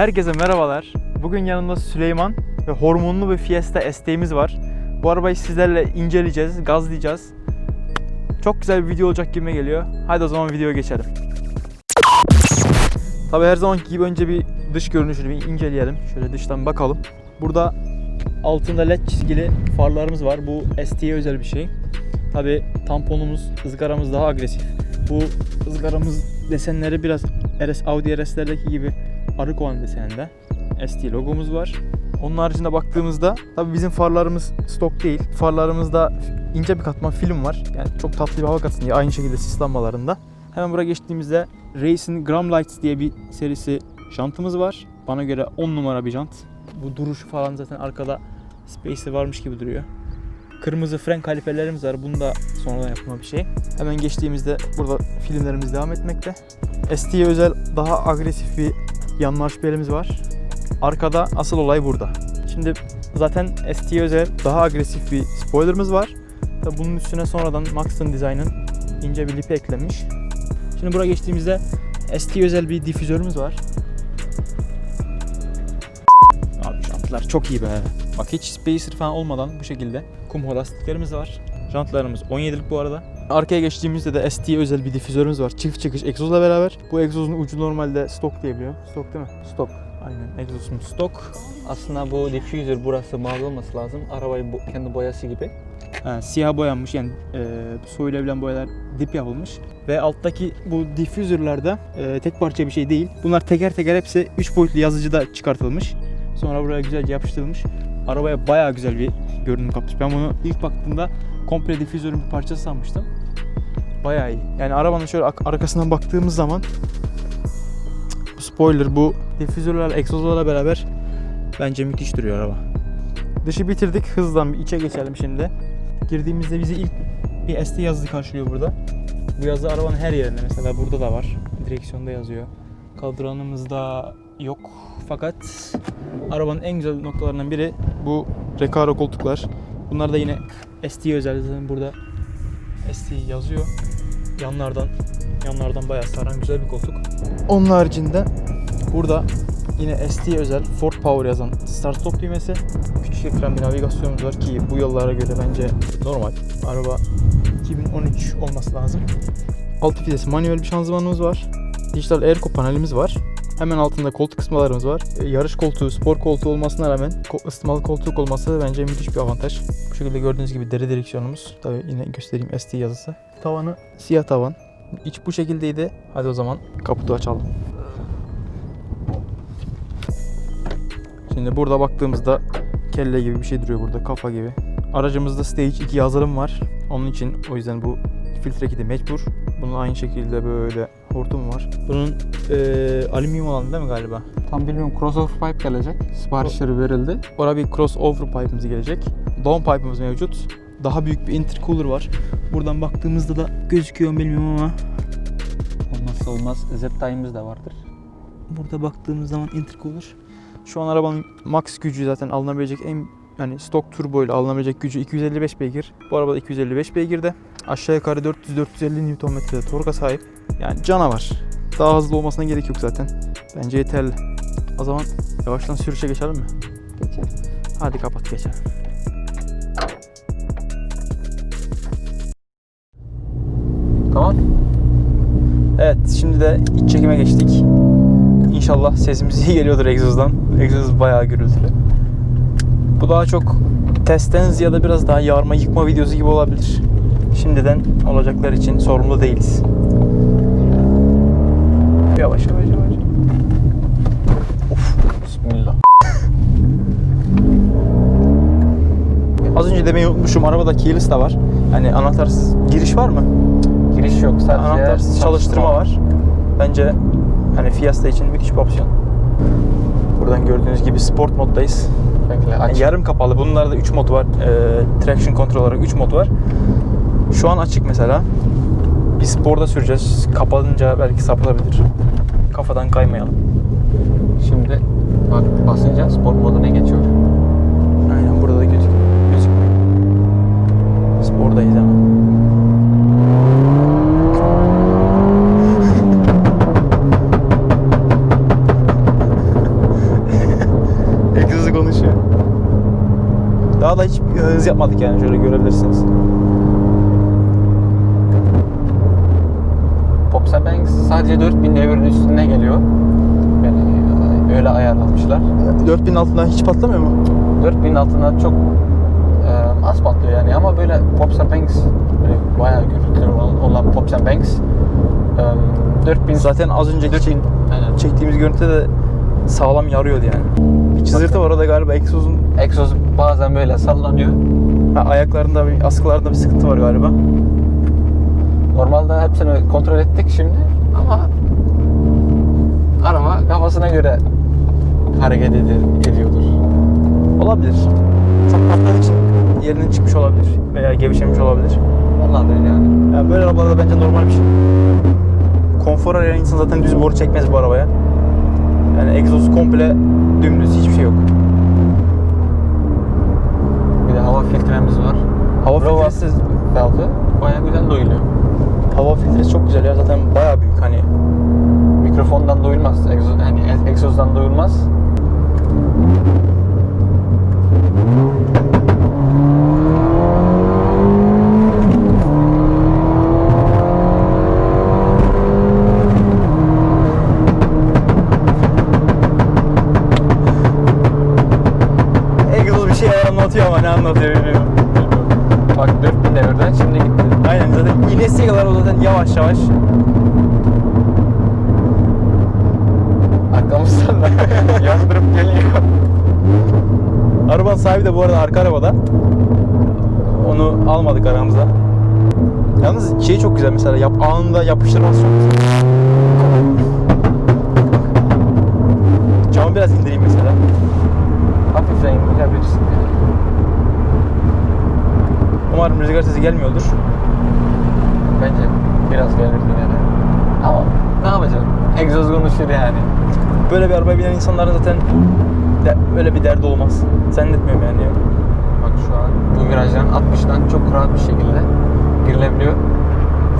Herkese merhabalar. Bugün yanımda Süleyman ve hormonlu bir Fiesta ST'miz var. Bu arabayı sizlerle inceleyeceğiz, gazlayacağız. Çok güzel bir video olacak gibi geliyor. Haydi o zaman videoya geçelim. Tabi her zamanki gibi önce bir dış görünüşünü bir inceleyelim. Şöyle dıştan bakalım. Burada altında led çizgili farlarımız var. Bu ST'ye özel bir şey. Tabi tamponumuz, ızgaramız daha agresif. Bu ızgaramız desenleri biraz RS, Audi RS'lerdeki gibi arık olan deseninde. ST logomuz var. Onun haricinde baktığımızda tabii bizim farlarımız stok değil. Farlarımızda ince bir katman film var. Yani çok tatlı bir hava katsın diye aynı şekilde sis lambalarında. Hemen buraya geçtiğimizde Racing Gram Lights diye bir serisi jantımız var. Bana göre 10 numara bir jant. Bu duruşu falan zaten arkada Space'i varmış gibi duruyor. Kırmızı fren kaliperlerimiz var. Bunda sonradan yapılma bir şey. Hemen geçtiğimizde burada filmlerimiz devam etmekte. ST'ye özel daha agresif bir yan marş belimiz var. Arkada asıl olay burada. Şimdi zaten ST'ye özel daha agresif bir spoilerımız var. Tabii bunun üstüne sonradan Maxton Design'ın ince bir lipi eklemiş. Şimdi buraya geçtiğimizde ST özel bir difüzörümüz var. Abi jantlar çok iyi be. Bak hiç spacer falan olmadan bu şekilde kum lastiklerimiz var. Jantlarımız 17'lik bu arada. Arkaya geçtiğimizde de ST özel bir difüzörümüz var. Çift çıkış egzozla beraber. Bu egzozun ucu normalde stok diye biliyorum. Stok değil mi? Stok. Aynen egzozumuz stok. Aslında bu diffuser burası mavi olması lazım. Arabayı bu, kendi boyası gibi. Ha, siyah boyanmış yani e, soyulabilen boyalar dip yapılmış. Ve alttaki bu diffuser'larda e, tek parça bir şey değil. Bunlar teker teker hepsi 3 boyutlu yazıcıda çıkartılmış. Sonra buraya güzelce yapıştırılmış. Arabaya bayağı güzel bir görünüm kapmış. Ben bunu ilk baktığımda komple diffuser'ın bir parçası sanmıştım. Bayağı iyi. Yani arabanın şöyle arkasından baktığımız zaman spoiler, bu diffuser'larla, egzozlarla beraber bence müthiş duruyor araba. Dışı bitirdik. Hızdan bir içe geçelim şimdi. Girdiğimizde bizi ilk bir ST yazısı karşılıyor burada. Bu yazı arabanın her yerinde. Mesela burada da var. Direksiyonda yazıyor. Kaldıranımızda yok. Fakat arabanın en güzel noktalarından biri bu Recaro koltuklar. Bunlar da yine ST özel. Zaten burada ST yazıyor. Yanlardan yanlardan bayağı saran güzel bir koltuk. Onun haricinde burada yine ST özel Ford Power yazan start stop düğmesi. Küçük ekran bir navigasyonumuz var ki bu yıllara göre bence normal. Araba 2013 olması lazım. Altı vites manuel bir şanzımanımız var. Dijital airco panelimiz var. Hemen altında koltuk ısıtmalarımız var. E, Yarış koltuğu, spor koltuğu olmasına rağmen ısıtmalı koltuk olması bence müthiş bir avantaj. Bu şekilde gördüğünüz gibi deri direksiyonumuz. Tabii yine göstereyim ST yazısı. Tavanı siyah tavan. İç bu şekildeydi. Hadi o zaman kaputu açalım. Şimdi burada baktığımızda kelle gibi bir şey duruyor burada kafa gibi. Aracımızda Stage 2 yazılım var. Onun için o yüzden bu filtre kiti mecbur. Bunun aynı şekilde böyle hortum var. Bunun eee alüminyum olan değil mi galiba? Tam bilmiyorum crossover pipe gelecek. Siparişleri verildi. Orada bir crossover pipe'ımız gelecek. Down pipe'ımız mevcut. Daha büyük bir intercooler var. Buradan baktığımızda da gözüküyor bilmiyorum ama Olmazsa olmaz Z-Time'imiz de vardır. burada baktığımız zaman intercooler. Şu an arabanın max gücü zaten alınabilecek en yani stok turbo ile alınabilecek gücü 255 beygir. Bu arabada 255 beygirde. Aşağı yukarı 400-450 Nm'de torka sahip. Yani canavar. Daha hızlı olmasına gerek yok zaten. Bence yeterli. O zaman yavaştan sürüşe geçelim mi? Geçer. Hadi kapat geçelim. Tamam. Evet şimdi de iç çekime geçtik. İnşallah sesimiz iyi geliyordur egzozdan. Egzoz bayağı gürültülü. Bu daha çok testten ziyade biraz daha yarma yıkma videosu gibi olabilir. Şimdiden olacaklar için sorumlu değiliz. Yavaş yavaş yavaş. Of. Bismillah. Az önce demeyi unutmuşum. Arabada keyless da var. Hani anahtarsız giriş var mı? Giriş yok sadece Anahtarsız çalıştırma var. Bence hani Fiesta için müthiş bir opsiyon. Buradan gördüğünüz gibi sport moddayız. Bekle Yani yarım kapalı. Bunlarda 3 mod var. Ee, traction control olarak 3 mod var. Şu an açık mesela. Biz sporda süreceğiz. Kapanınca belki sapılabilir. Kafadan kaymayalım. Şimdi bak basınca spor moduna geçiyor. Aynen burada da gözük gözükmüyor. Spordayız ama. Egzozu konuşuyor. Daha da hiç hız yapmadık yani şöyle görebilirsiniz. Popsa Banks sadece 4000 devrin üstüne geliyor. Yani e, öyle ayarlamışlar. 4000 altında hiç patlamıyor mu? 4000 altına çok e, az patlıyor yani ama böyle Popsa Banks böyle bayağı gürültülü olan, olan Popsa Banks e, 4000 Zaten az önceki çek- Aynen. çektiğimiz görüntüde de sağlam yarıyordu yani. Bir çızırtı var o da galiba egzozun egzoz bazen böyle sallanıyor. ha, ayaklarında bir askılarda bir sıkıntı var galiba. Normalde hepsini kontrol ettik şimdi ama araba kafasına göre hareket edi- ediyordur. Olabilir. Saplattığı için yerinden çıkmış olabilir veya gevşemiş olabilir. Vallahi öyle yani. Ya böyle arabalarda bence normal bir şey. Konfor arayan insan zaten düz boru çekmez bu arabaya. Yani egzoz komple dümdüz hiçbir şey yok. Bir de hava filtremiz var. Hava Bravo. filtresi Valve'ı bayağı güzel doyuluyor. Hava filtresi çok güzel ya zaten bayağı büyük hani Mikrofondan duyulmaz, egzoz, yani e- egzozdan duyulmaz. egzoz bir şey anlatıyor ama ne anlatıyor bilmiyorum. Bak 4000 devirden şimdi gitti. Aynen zaten iğnesiye kadar o zaten yavaş yavaş. Arkamızdan da yandırıp geliyor. Arabanın sahibi de bu arada arka arabada. Onu almadık aramıza. Yalnız şey çok güzel mesela yap, anında yapıştırması çok güzel. Camı biraz indireyim mesela. Hafif renk yapabilirsin. Umarım rüzgar sesi gelmiyordur. Bence biraz gelir yine de. Ama ne yapacağım? Egzoz konuşur yani. Böyle bir arabaya binen insanların zaten de, öyle bir derdi olmaz. Zannetmiyorum yani. Bak şu an bu virajdan 60'dan çok rahat bir şekilde girilebiliyor.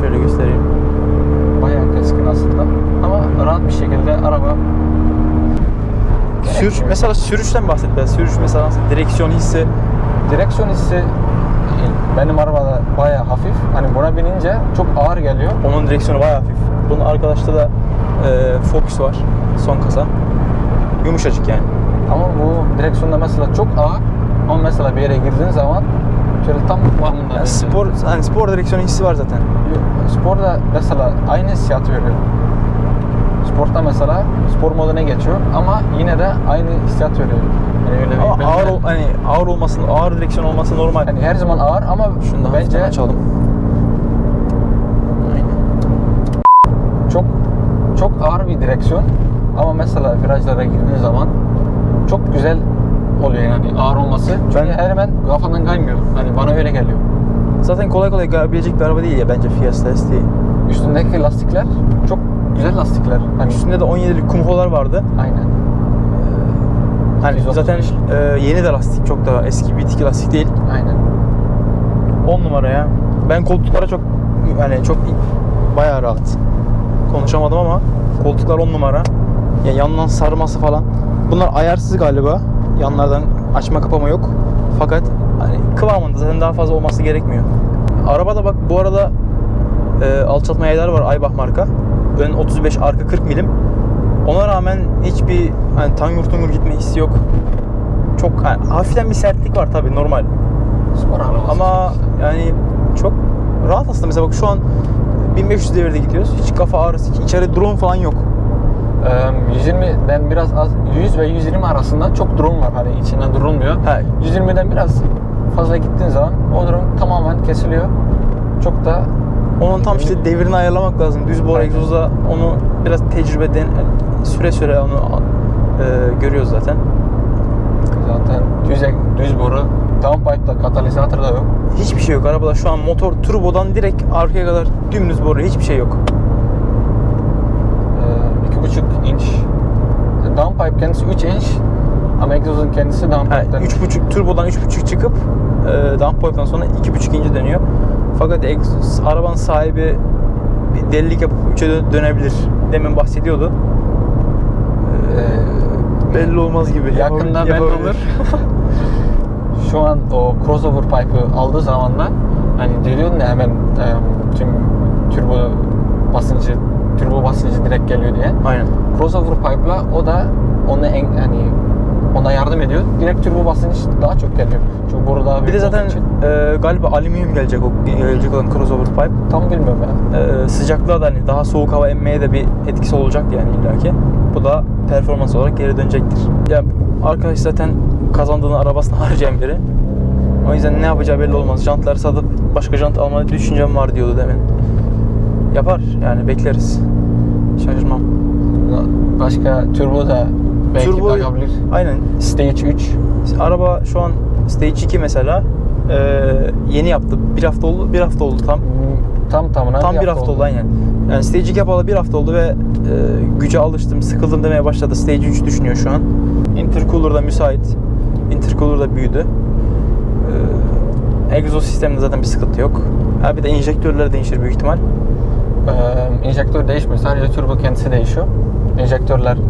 Şöyle göstereyim. Bayağı keskin aslında. Ama rahat bir şekilde araba Sür, mesela sürüşten bahset biraz. Sürüş mesela nasıl direksiyon hissi. direksiyon hissi benim arabada bayağı hafif. Hani buna binince çok ağır geliyor. Onun direksiyonu bayağı hafif. Bunun arkadaşta da e, Focus var. Son kasa. Yumuşacık yani. Ama bu direksiyonda mesela çok ağır. Ama mesela bir yere girdiğin zaman şöyle tam kıvamında. Yani spor, hani spor direksiyon hissi var zaten. Sporda mesela aynı hissiyatı veriyor. Sportta mesela spor moduna geçiyor ama yine de aynı hissiyat veriyor. Yani öyle bir Ama ağır ol- hani ağır olması, ağır direksiyon olması normal. yani her zaman ağır ama Şunu da bence açalım. Çok çok ağır bir direksiyon. Ama mesela virajlara girdiğin zaman çok güzel oluyor yani ağır olması. Çünkü Ben- hemen kafandan kaymıyor. Hani bana öyle geliyor. Zaten kolay kolay gayabilecek bir araba değil ya bence Fiesta ST. Üstündeki lastikler çok güzel lastikler. Hani Üstünde de 17'lik kumholar vardı. aynen. Hani 135. zaten e, yeni de lastik çok daha eski bir tiki lastik değil. Aynen. 10 numara ya. Ben koltuklara çok yani çok bayağı rahat. Konuşamadım ama koltuklar 10 numara. Ya yandan sarması falan. Bunlar ayarsız galiba. Yanlardan açma kapama yok. Fakat hani kıvamında zaten daha fazla olması gerekmiyor. Arabada bak bu arada e, alçaltma yayları var Aybach marka. Ön 35 arka 40 milim. Ona rağmen hiçbir hani tangur tungur gitme hissi yok. çok yani hafiften bir sertlik var tabii normal. Spor arabası. Ama yani çok rahat aslında. Mesela bak şu an 1500 devirde gidiyoruz. Hiç kafa ağrısı, hiç içeride drone falan yok. Eee, 120'den biraz az 100 ve 120 arasında çok drone var hani içinden durulmuyor. Ha, 120'den biraz fazla gittiğin zaman o durum tamamen kesiliyor. Çok da onun tam işte devrini ayarlamak lazım. Düz bor egzoza onu biraz tecrübeden süre süre onu e, görüyoruz zaten. zaten düz, düz boru downpipe'da katalizatör da yok. Hiçbir şey yok arabada şu an motor turbodan direkt arkaya kadar dümdüz boru hiçbir şey yok. Ee, iki buçuk inç. Downpipe kendisi 3 inç ama egzozun kendisi Ha, downpipe'den üç buçuk turbodan 3.5 çıkıp e, downpipe'dan sonra 2.5 ince dönüyor. Fakat arabanın sahibi bir delilik yapıp 3'e dö- dönebilir. Demin bahsediyordu. E, belli olmaz gibi. Yakında belli olur. Şu an o crossover pipe'ı aldığı zaman da hani diyordun ya hemen e, tüm turbo basıncı turbo basıncı direkt geliyor diye. Aynen. Crossover pipe'la o da ona en hani ona yardım ediyor. Direkt turbo basınç daha çok geliyor. Çünkü boru daha Bir büyük de olduğu zaten için. e, galiba alüminyum gelecek o gelecek olan crossover pipe. tam bilmiyorum ya. E, sıcaklığa da hani daha soğuk hava emmeye de bir etkisi olacak yani illaki. Bu da performans olarak geri dönecektir. Ya arkadaş zaten kazandığını arabasına harcayan biri. O yüzden ne yapacağı belli olmaz. Jantları satıp başka jant alma düşüncem var diyordu demin. Yapar yani bekleriz. Şaşırmam. Başka turbo da belki Turbo- takabilir. Aynen. Stage 3 Araba şu an Stage 2 mesela e, yeni yaptı. Bir hafta oldu. Bir hafta oldu tam. tam tamına Tam bir hafta oldu aynen. Yani Stage 2 yapalı bir hafta oldu ve e, güce alıştım, sıkıldım demeye başladı. Stage 3 düşünüyor şu an. Intercooler da müsait. Intercooler da büyüdü. E, egzoz sisteminde zaten bir sıkıntı yok. Ha bir de enjektörler değişir büyük ihtimal. Ee, enjektör değişmiyor. Sadece turbo kendisi değişiyor. Enjektörler hmm,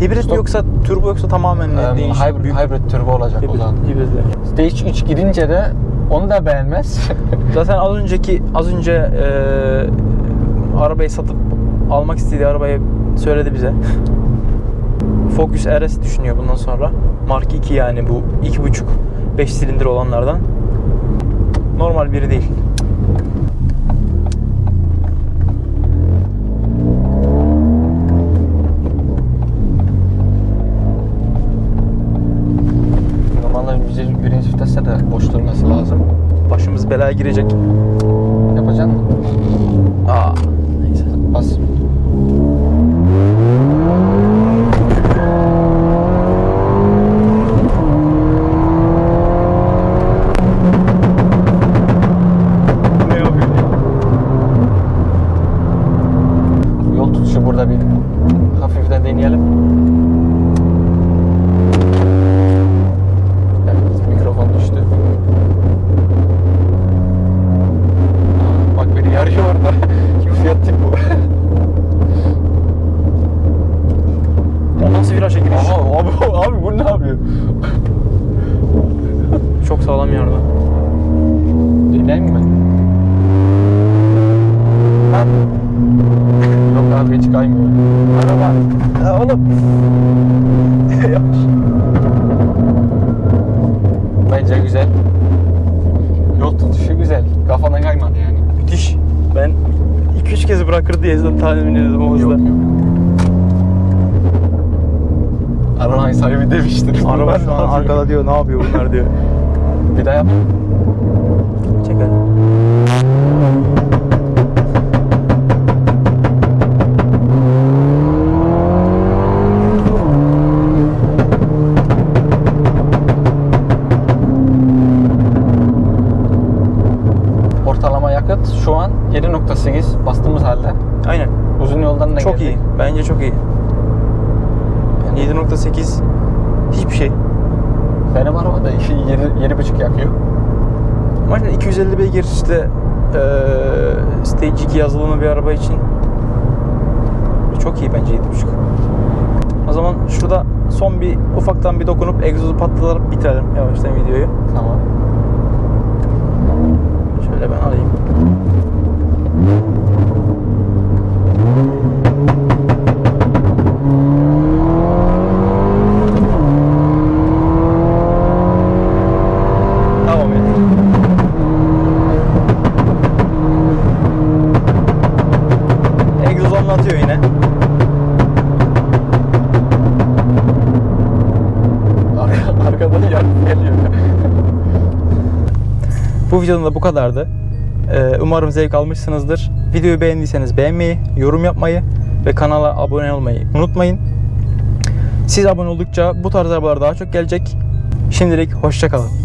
Hibrit Stop. yoksa turbo yoksa tamamen em, değişir. hybrid, büyük hybrid turbo olacak o hibrit, zaman. hibritler. Stage 3 gidince de onu da beğenmez. Zaten az önceki az önce e, arabayı satıp almak istediği arabayı söyledi bize. Focus RS düşünüyor bundan sonra. Mark 2 yani bu 2.5 5 silindir olanlardan. Normal biri değil. Belaya girecek. Yapacaksın mı? Aa, neyse. Bas. Ne yapıyor? Yol tutuşu burada bir hafiften deneyelim. Evet, mikrofon düştü. Aa, Bak beni yarıyor orada. Fiyat tip bu. O nasıl viraja giriş? Aha, abi, abi bu ne yapıyor? Çok sağlam yardı. Deneyim mi? Ha, Yok abi hiç kaymıyor. araba. Ha, oğlum. Yavaş. Bence güzel. Yol tutuşu güzel. Kafadan kaymadı yani. Müthiş. Ben 2-3 kez bırakır diye tahmin ediyordum o hızda. Yok yok. Arabanın sahibi demiştir. Araba şu an arkada diyor ne yapıyor bunlar diyor. Bir daha yap. Çekelim. Ortalama yakıt şu an 7.8 yoldan da Çok geldik. iyi. Bence çok iyi. Yani 7.8 hiçbir şey. Benim arabada 7, 7.5 yakıyor. Ama şimdi 250 beygir işte eee Stage 2 yazılımlı bir araba için çok iyi bence 7.5. O zaman şurada son bir ufaktan bir dokunup egzozu patlatıp bitirelim yavaştan videoyu. Tamam. Şöyle ben alayım. Bu videonun da bu kadardı. Ee, Umarım zevk almışsınızdır. Videoyu beğendiyseniz beğenmeyi, yorum yapmayı ve kanala abone olmayı unutmayın. Siz abone oldukça bu tarz arabalar daha çok gelecek. Şimdilik hoşçakalın.